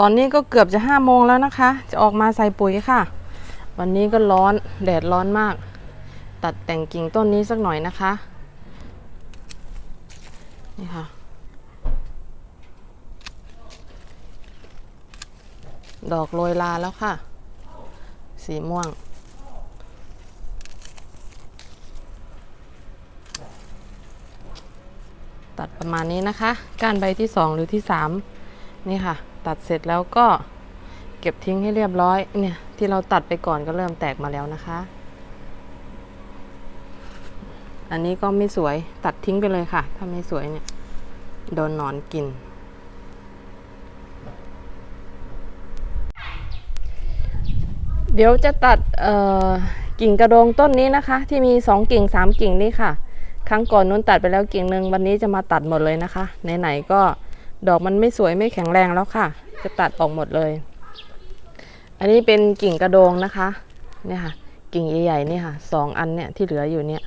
ตอนนี้ก็เกือบจะห้าโมงแล้วนะคะ จะออกมาใส่ปุ๋ยค่ะ วันนี้ก็ร้อนแดดร้อนมาก ตัดแต่งกิ่งต้นนี้สักหน่อยนะคะนี่ค่ะ ดอกโรยลาแล้วค่ะ สีม่วง ตัดประมาณนี้นะคะ ก้านใบที่2หรือที่3 นี่ค่ะ ตัดเสร็จแล้วก็เก็บทิ้งให้เรียบร้อยเนี่ยที่เราตัดไปก่อนก็เริ่มแตกมาแล้วนะคะ อันนี้ก็ไม่สวยตัดทิ้งไปเลยค่ะ ถ้าไม่สวยเนี่ยโดนหนอนกิน เดี๋ยวจะตัดเออกิ่งกระโดงต้นนี้นะคะ ที่มีสองกิ่งสามกิ่งนี่ค่ะ ครั้งก่อนนู้นตัดไปแล้วกิ่งหนึ่งวันนี้จะมาตัดหมดเลยนะคะ ไหนๆก็ ดอกมันไม่สวยไม่แข็งแรงแล้วค่ะ จะตัดออกหมดเลย อันนี้เป็นกิ่งกระโดงนะคะเนี่ยค่ะ กิ่งใหญ่ๆนี่ค่ะสองอันเนี่ยที่เหลืออยู่เนี่ย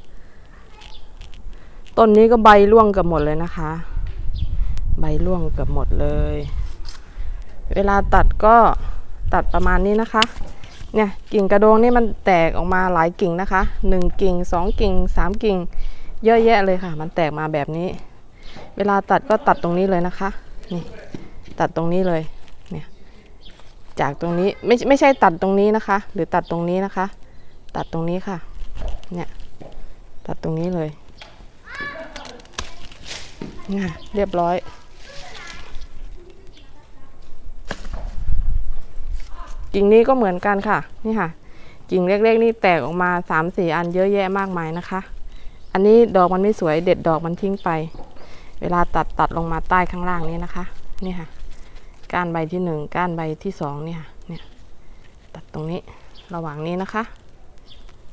ต้นนี้ก็ใบร่วงเกือบหมดเลยนะคะ ใบร่วงเกือบหมดเลย เวลาตัดก็ตัดประมาณนี้นะคะ เนี่ยกิ่งกระโดงนี่มันแตกออกมาหลายกิ่งนะคะหนึ่งกิ่งสองกิ่งสามกิ่ง เยอะแยะเลยค่ะ มันแตกมาแบบนี้ เวลาตัดก็ตัดตรงนี้เลยนะคะนี่ตัดตรงนี้เลยเนี่ยจากตรงนี้ไม่ไม่ใช่ตัดตรงนี้นะคะ หรือตัดตรงนี้นะคะ ตัดตรงนี้ค่ะเนี่ยตัดตรงนี้เลยนี่ค่ะเรียบร้อย กิ่งนี้ก็เหมือนกันค่ะนี่ค่ะ กิ่งเล็กๆนี่แตกออกมา3ามสี่อันเยอะแยะมากมายนะคะ อันนี้ดอกมันไม่สวยเด็ดดอกมันทิ้งไป เวลาตัดตัดลงมาใต้ข้างล่างนี่นะคะ นี่ค่ะ ก้านใบที่หนึ่งก้านใบที่สองนี่ค่ะเนี่ยตัดตรงนี้ระหว่างนี้นะคะ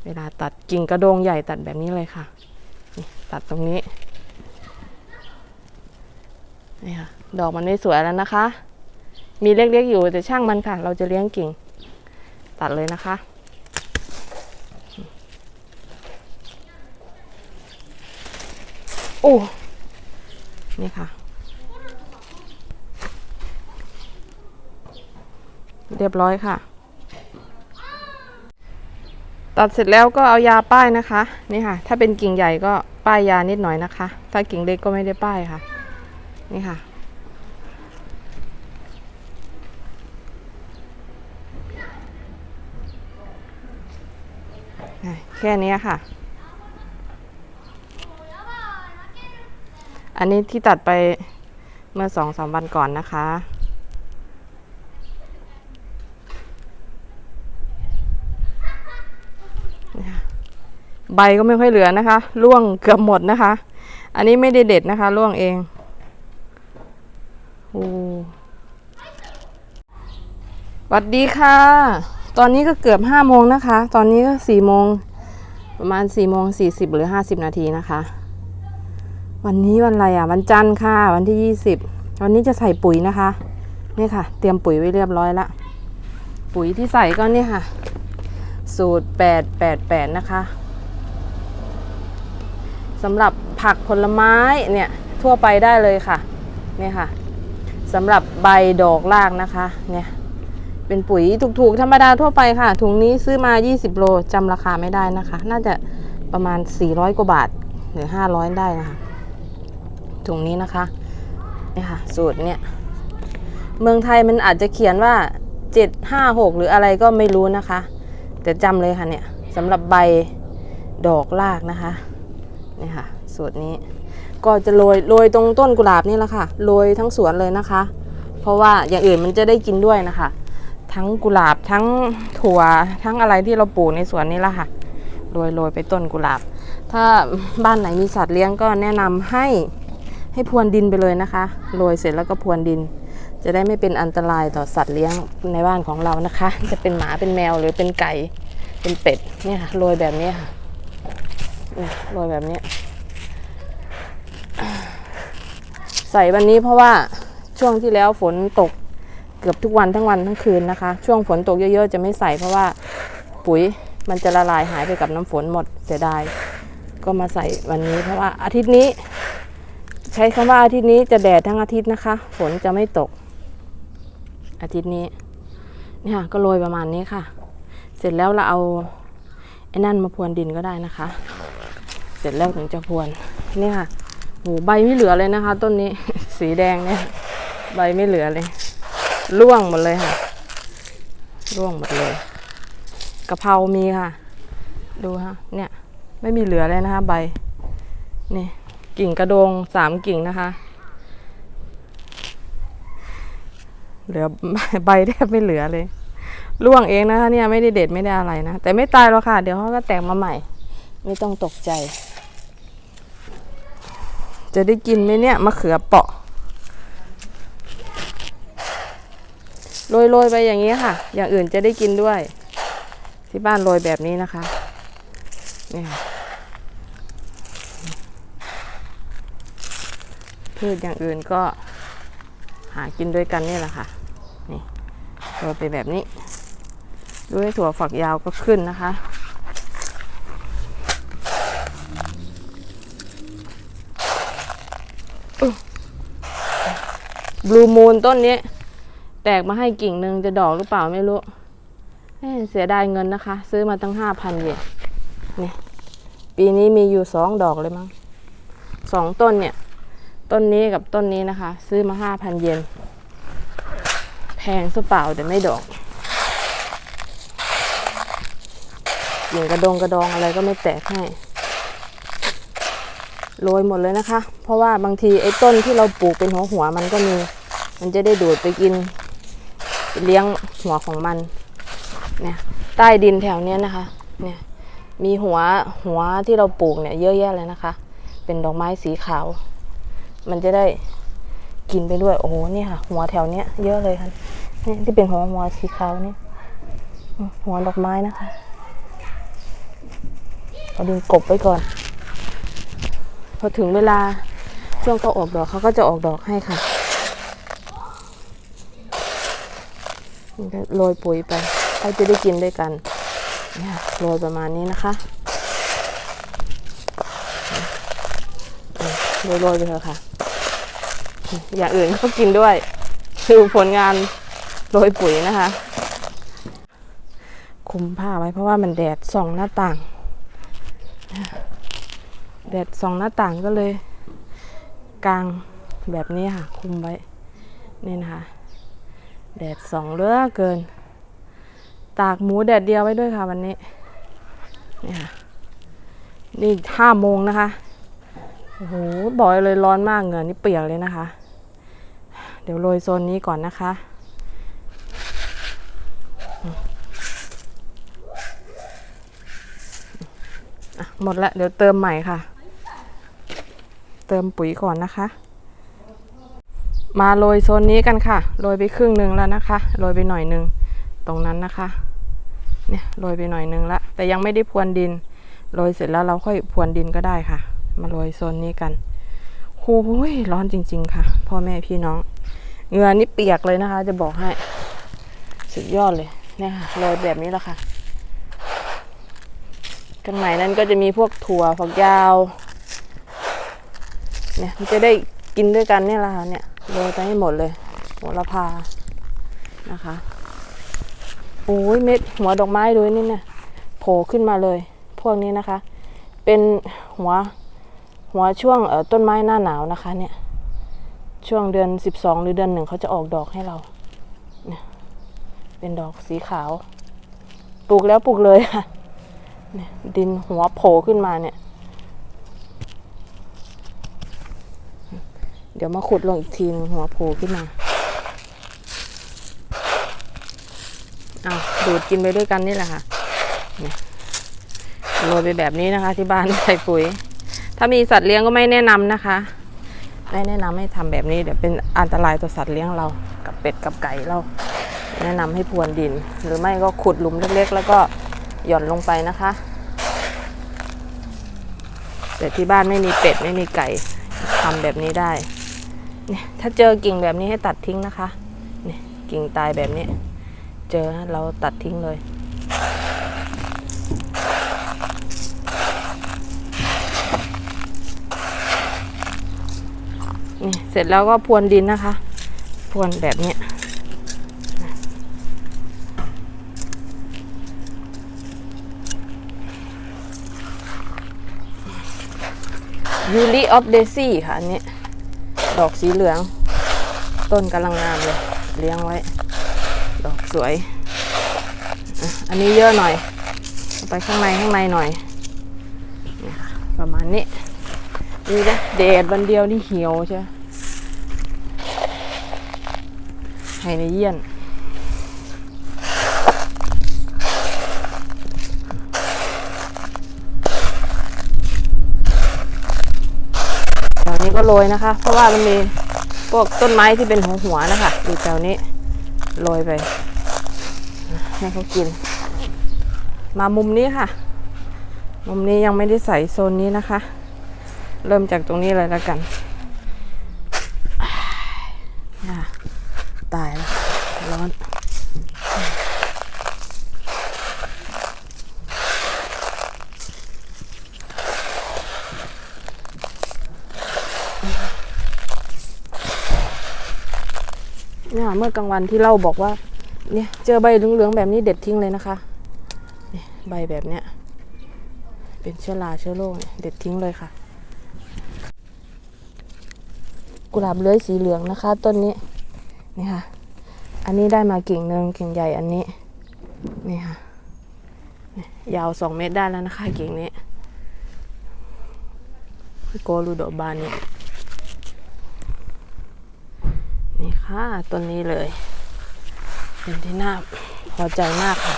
เวลาตัดกิ่งกระโดงใหญ่ตัดแบบนี้เลยค่ะนี่ตัดตรงนี้นี่ค่ะดอกมันไม่สวยแล้วนะคะ มีเล็กๆอยู่แต่ช่างมันค่ะ เราจะเลี้ยงกิ่ง ตัดเลยนะคะโอ้ นี่ค่ะ เรียบร้อยค่ะ ตัดเสร็จแล้วก็เอายาป้ายนะคะ นี่ค่ะ ถ้าเป็นกิ่งใหญ่ก็ป้ายยานิดหน่อยนะคะ ถ้ากิ่งเล็กก็ไม่ได้ป้ายค่ะ นี่ค่ะแค่นี้ค่ะ อันนี้ที่ตัดไปเมื่อสองสามวันก่อนนะคะ ใบก็ไม่ค่อยเหลือนะคะ ร่วงเกือบหมดนะคะ อันนี้ไม่ได้เด็ดนะคะ ร่วงเองโอ้สวัสดีค่ะ ตอนนี้ก็เกือบห้าโมงนะคะ ตอนนี้ก็สี่โมงประมาณสี่โมงสี่สิบหรือห้าสิบนาทีนะคะ วันนี้วันอะไรอะ วันจันทร์ค่ะ วันที่ยี่สิบวันนี้จะใส่ปุ๋ยนะคะ นี่ค่ะ เตรียมปุ๋ยไว้เรียบร้อยละ ปุ๋ยที่ใส่ก็เนี่ยค่ะ สูตรแปดแปดแปดนะคะสำหรับผักผลไม้เนี่ยทั่วไปได้เลยค่ะเนี่ยค่ะสำหรับใบดอกรากนะคะเนี่ยเป็นปุ๋ยถูกๆ ธรรมดาทั่วไปค่ะ ถุงนี้ซื้อมา 20 โลจำราคาไม่ได้นะคะ น่าจะประมาณ 400 กว่าบาทหรือ 500 ได้นะคะ ถุงนี้นะคะเนี่ยค่ะสูตรเนี่ยเมืองไทยมันอาจจะเขียนว่า 756 หรืออะไรก็ไม่รู้นะคะ แต่จำเลยค่ะเนี่ยสำหรับใบดอกรากนะคะเนี่ยค่ะสูตรนี้ก็จะโรยโรยตรงต้นกุหลาบนี่แหละค่ะโรยทั้งสวนเลยนะคะ เพราะว่าอย่างอื่นมันจะได้กินด้วยนะคะ ทั้งกุหลาบทั้งถั่วทั้งอะไรที่เราปลูกในสวนนี่แหละค่ะโรยโรยไปต้นกุหลาบ ถ้าบ้านไหนมีสัตว์เลี้ยงก็แนะนำให้ ให้พรวนดินไปเลยนะคะ โรยเสร็จแล้วก็พรวนดิน จะได้ไม่เป็นอันตรายต่อสัตว์เลี้ยงในบ้านของเรานะคะ จะเป็นหมาเป็นแมวหรือเป็นไก่เป็นเป็ดเนี่ยค่ะโรยแบบนี้ค่ะโรยแบบนี้ ใส่วันนี้เพราะว่าช่วงที่แล้วฝนตกเกือบทุกวันทั้งวันทั้งคืนนะคะ ช่วงฝนตกเยอะๆ จะไม่ใส่เพราะว่าปุ๋ยมันจะละลายหายไปกับน้ำฝนหมดเสียดาย ก็มาใส่วันนี้เพราะว่าอาทิตย์นี้ ใช้คำว่าอาทิตย์นี้จะแดดทั้งอาทิตย์นะคะ ฝนจะไม่ตก อาทิตย์นี้เนี่ค่ะก็โรยประมาณนี้ค่ะ เสร็จแล้วเราเอาไอ้นั่นมาพรวนดินก็ได้นะคะ เสร็จแล้วถึงจะพรวนนี่ค่ะโหใบไม่เหลือเลยนะคะ ต้นนี้ สีแดงเนี่ยใบไม่เหลือเลย ร่วงหมดเลยค่ะ ร่วงหมดเลยกะเพรามีค่ะ ดูฮะเนี่ย ไม่มีเหลือเลยนะคะ ใบนี่ กิ่งกระโดงสามกิ่งนะคะ เหลือใบแทบไม่เหลือเลยร่วงเองนะคะเนี่ยไม่ได้เด็ดไม่ได้อะไรนะ แต่ไม่ตายหรอกค่ะ เดี๋ยวเขาก็แตกมาใหม่ ไม่ต้องตกใจ จะได้กินไหมเนี่ยมะเขือเปาะโรยๆไปอย่างนี้ค่ะ อย่างอื่นจะได้กินด้วย ที่บ้านโรยแบบนี้นะคะนี่ค่ พืชอย่างอื่นก็หากินด้วยกันนี่แหละค่ะ นี่โรยไปแบบนี้ ด้วยถั่วฝักยาวก็ขึ้นนะคะ บลูมูนต้นนี้ แตกมาให้กิ่งหนึ่งจะดอกหรือเปล่าไม่รู้เเสียดายเงินนะคะ ซื้อมาตั้งห้าพันเยนนี่ปีนี้มีอยู่สองดอกเลยมั้งสองต้นเนี่ย ต้นนี้กับต้นนี้นะคะ ซื้อมาห้าพันเยนแพงซะเปล่าแต่ไม่ดอกกิ่งกระดงกระดองอะไรก็ไม่แตกให้โรยหมดเลยนะคะ เพราะว่าบางทีไอ้ต้นที่เราปลูกเป็นหัวหัวมันก็มี มันจะได้ดูดไปกิน เลี้ยงหัวของมัน เนี่ยใต้ดินแถวเนี้ยนะคะ เนี่ยมีหัวหัวที่เราปลูกเนี่ยเยอะแยะเลยนะคะ เป็นดอกไม้สีขาว มันจะได้กินไปด้วย โอ้โหเนี่ยค่ะ หัวแถวเนี้ยเยอะเลยค่ะนี่ที่เป็นหัวหัวสีขาวเนี่ยหัวดอกไม้นะคะเอาดินกบไว้ก่อน พอถึงเวลาช่วงเขาออกดอกเขาก็จะออกดอกให้ค่ะโรยปุ๋ยไปเขาจะได้กินด้วยกันเนี่ยโรยประมาณนี้นะคะ โรยๆไปเถอะค่ะ อย่างอื่นก็กินด้วย ดูผลงานโรยปุ๋ยนะคะ คุมผ้าไว้เพราะว่ามันแดดส่องหน้าต่าง แดดส่องหน้าต่างก็เลย กลางแบบนี้ค่ะ คุมไว้ นี่นะคะ แดดส่องเลือเกิน ตากหมูแดดเดียวไว้ด้วยค่ะวันนี้ นี่ค่ะ นี่ห้าโมงนะคะ โอ้โหบอกเลยร้อนมากเหงื่อนี่เปียกเลยนะคะ เดี๋ยวโรยโซนนี้ก่อนนะคะ หมดละเดี๋ยวเติมใหม่ค่ะ เติมปุ๋ยก่อนนะคะ มาโรยโซนนี้กันค่ะ โรยไปครึ่งหนึ่งแล้วนะคะ โรยไปหน่อยหนึ่งตรงนั้นนะคะ เนี่ยโรยไปหน่อยหนึ่งละ แต่ยังไม่ได้พรวนดิน โรยเสร็จแล้วเราค่อยพรวนดินก็ได้ค่ะ มาโรยโซนนี้กันโอ้ยร้อนจริง ๆ ค่ะ พ่อแม่พี่น้องเหงื่อนี่เปียกเลยนะคะ จะบอกให้ สุดยอดเลยเนี่ยค่ะโรยแบบนี้แหละค่ะข้างในนั้นก็จะมีพวกถั่วฝักยาว เนี่ยมันจะได้กินด้วยกันเนี่ยแหละค่ะเนี่ยโรยไปให้หมดเลยโหระพานะคะโอ้ยเม็ดหัวดอกไม้ด้วยนี่เนี่ยโผล่ขึ้นมาเลย พวกนี้นะคะ เป็นหัว หัวช่วงเต้นไม้หน้าหนาวนะคะเนี่ย ช่วงเดือนสิบสองหรือเดือนหนึ่งเขาจะออกดอกให้เราเนี่ยเป็นดอกสีขาว ปลูกแล้วปลูกเลยค่ะเนี่ยดินหัวโผล่ขึ้นมาเนี่ย เดี๋ยวมาขุดลงอีกทีนึงหัวโผล่ขึ้นมาเอาดูดกินไปด้วยกันนี่แหละค่ะโรยไปแบบนี้นะคะ ที่บ้านใส่ปุ๋ย ถ้ามีสัตว์เลี้ยงก็ไม่แนะนำนะคะไม่แนะนำให้ทำแบบนี้เดี๋ยวเป็นอันตรายต่อสัตว์เลี้ยงเรากับเป็ดกับไก่เรา แนะนำให้พรวนดิน หรือไม่ก็ขุดหลุมเล็กๆ แล้วก็หย่อนลงไปนะคะ แต่ที่บ้านไม่มีเป็ดไม่มีไก่ทำแบบนี้ได้เนี่ยถ้าเจอกิ่งแบบนี้ให้ตัดทิ้งนะคะเนี่ยกิ่งตายแบบนี้ เจอเราตัดทิ้งเลย นี่เสร็จแล้วก็พรวนดินนะคะ พรวนแบบนี้ยูริออฟเดซี่ค่ะ อันนี้ ดอกสีเหลือง ต้นกำลังงามเลย เลี้ยงไว้ ดอกสวย อันนี้เยอะหน่อย ไปข้างในข้างในหน่อย ประมาณนี้ นี่นะเดดวันเดียวนี่เหี่ยวใช่ ไหมให้ในเยียนแถวนี้ก็โรยนะคะ เพราะว่ามันมีพวกต้นไม้ที่เป็นหัวหัวนะคะอยู่แถวนี้โรยไปให้เขากิน มามุมนี้ค่ะ มุมนี้ยังไม่ได้ใส่โซนนี้นะคะ เริ่มจากตรงนี้เลยแล้วกันอ่าตายแล้วร้อน เนี่ยเมื่อกลางวันที่เล่าบอกว่า เนี่ยเจอใบเหลืองๆแบบนี้เด็ดทิ้งเลยนะคะนี่ใบแบบเนี้ยเป็นเชื้อราเชื้อโรคเนี่ยเด็ดทิ้งเลยค่ะ กุหลาบเลื้อยสีเหลืองนะคะต้นนี้นี่ค่ะ อันนี้ได้มากิ่งหนึ่งกิ่งใหญ่อันนี้นี่ค่ะยาวสองเมตรได้แล้วนะคะกิ่งนี้โกลูโดบานนี่นี่ ค่ะต้นนี้เลยเป็นที่น่าพอใจมากค่ะ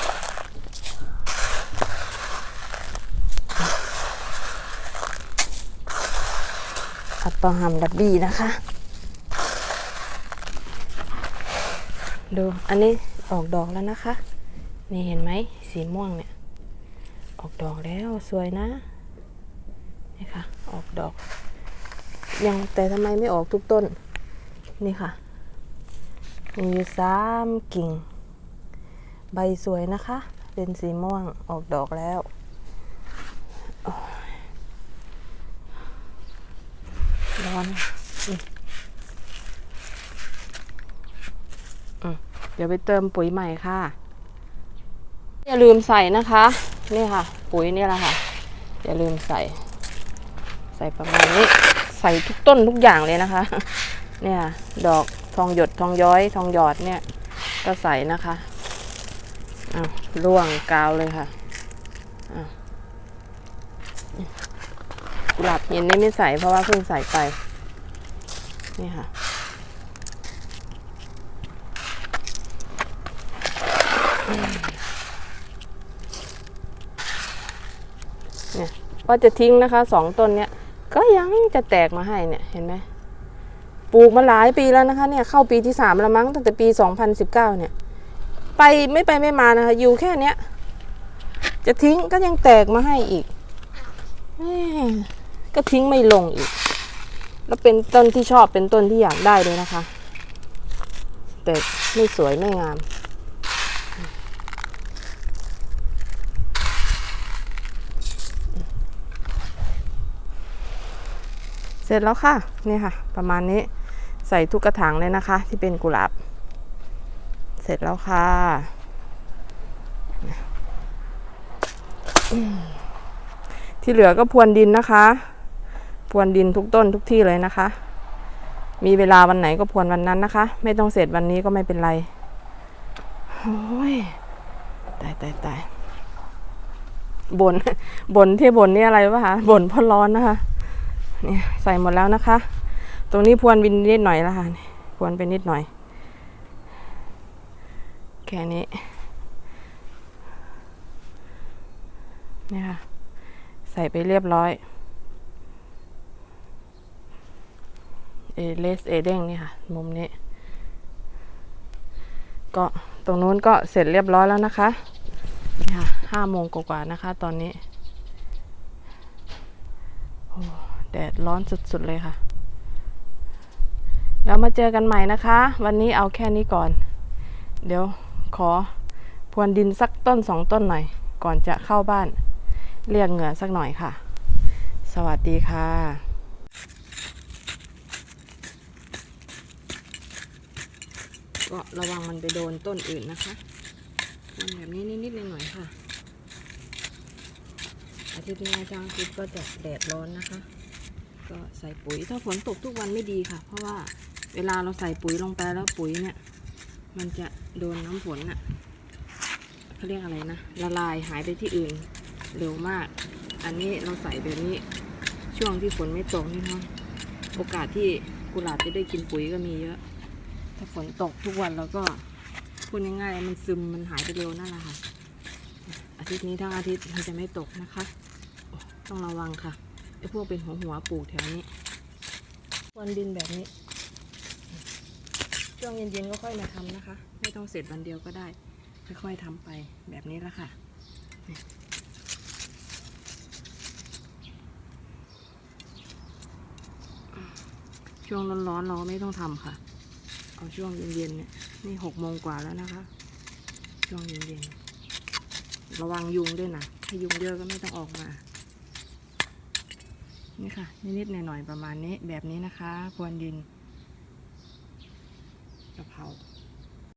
อัปปะหัมดับบี้นะคะ ดูอันนี้ออกดอกแล้วนะคะ นี่เห็นไหมสีม่วงเนี่ย ออกดอกแล้วสวยนะ นี่ค่ะ ออกดอก ยังแต่ทำไมไม่ออกทุกต้น นี่ค่ะ มีอยู่สามกิ่ง ใบสวยนะคะ เป็นสีม่วงออกดอกแล้ว ร้อนอือเดี๋ยวไปเติมปุ๋ยใหม่ค่ะ อย่าลืมใส่นะคะ นี่ค่ะ ปุ๋ยนี่แหละค่ะ อย่าลืมใส่ ใส่ประมาณนี้ ใส่ทุกต้นทุกอย่างเลยนะคะ เนี่ย ดอก ทองหยดทองย้อยทองหยอดเนี่ย ก็ใส่นะคะอาวร่วงกาวเลยค่ะอ้าวกุหลาบเย็นนี่ไม่ใส่เพราะว่าเพิ่งใส่ไป นี่ค่ะเนี่ยว่าจะทิ้งนะคะสองต้นเนี้ยก็ยังจะแตกมาให้เนี่ยเห็นไหม ปลูกมาหลายปีแล้วนะคะเนี่ยเข้าปีที่สามแล้วมั้งตั้งแต่ปี 2019 เนี่ย ไปไม่ไปไม่มานะคะ อยู่แค่เนี้ยจะทิ้งก็ยังแตกมาให้อีกก็ทิ้งไม่ลงอีก แล้วเป็นต้นที่ชอบเป็นต้นที่อยากได้เลยนะคะ แต่ไม่สวยไม่งามเสร็จแล้วค่ะ นี่ค่ะ ประมาณนี้ ใส่ทุกกระถางเลยนะคะ ที่เป็นกุหลาบ เสร็จแล้วค่ะ ที่เหลือก็พรวนดินนะคะพรวนดินทุกต้นทุกที่เลยนะคะ มีเวลาวันไหนก็พรวนวันนั้นนะคะ ไม่ต้องเสร็จวันนี้ก็ไม่เป็นไรโอ้ยตายตายตายบนบนที่บนนี่อะไรวะคะบนเพราะร้อนนะคะ เนี่ยใส่หมดแล้วนะคะ ตรงนี้พวนวินนิดหน่อยแล้วค่ะนี่พวนไปนิดหน่อย แค่นี้นี่ค่ะ ใส่ไปเรียบร้อย เอเลสเอเด้งนี่ค่ะ มุมนี้ ก็ตรงนู้นก็เสร็จเรียบร้อยแล้วนะคะนี่ค่ะห้าโมงกว่าๆนะคะ ตอนนี้แดดร้อนสุดๆเลยค่ะ แล้วมาเจอกันใหม่นะคะ วันนี้เอาแค่นี้ก่อน เดี๋ยวขอพรวนดินสักต้นสองต้นหน่อย ก่อนจะเข้าบ้าน เรียกเหงื่อสักหน่อยค่ะ สวัสดีค่ะก็ระวังมันไปโดนต้นอื่นนะคะมันแบบนี้นิดๆหน่อยๆค่ะ อาทิตย์หน้าจางอาทิตย์ก็จะแดดร้อนนะคะ ก็ใส่ปุ๋ยถ้าฝนตกทุกวันไม่ดีค่ะ เพราะว่า เวลาเราใส่ปุ๋ยลงไปแล้วปุ๋ยเนี่ย มันจะโดนน้ำฝนน่ะเขาเรียกอะไรนะ ละลายหายไปที่อื่นเร็วมาก อันนี้เราใส่แบบนี้ช่วงที่ฝนไม่ตกนี่เนาะโอกาสที่กุหลาบจะได้กินปุ๋ยก็มีเยอะ ถ้าฝนตกทุกวันแล้วก็พูดง่ายๆมันซึมมันหายไปเร็วนั่นแหละค่ะ อาทิตย์นี้ทั้งอาทิตย์มันจะไม่ตกนะคะ ต้องระวังค่ะไอ้พวกเป็นหัวหัวปลูกแถวนี้ควรดินแบบนี้ ช่วงเย็นๆก็ค่อยมาทำนะคะ ไม่ต้องเสร็จวันเดียวก็ได้ ค่อยๆทำไปแบบนี้ละค่ะช่วงร้อนๆเราไม่ต้องทำค่ะ เอาช่วงเย็นๆเนี่ยนี่หกโมงกว่าแล้วนะคะ ช่วงเย็นๆระวังยุงด้วยนะถ้ายุงเยอะก็ไม่ต้องออกมานี่ค่ะนิดๆหน่อยๆประมาณนี้แบบนี้นะคะพรวนดิน กะเพรา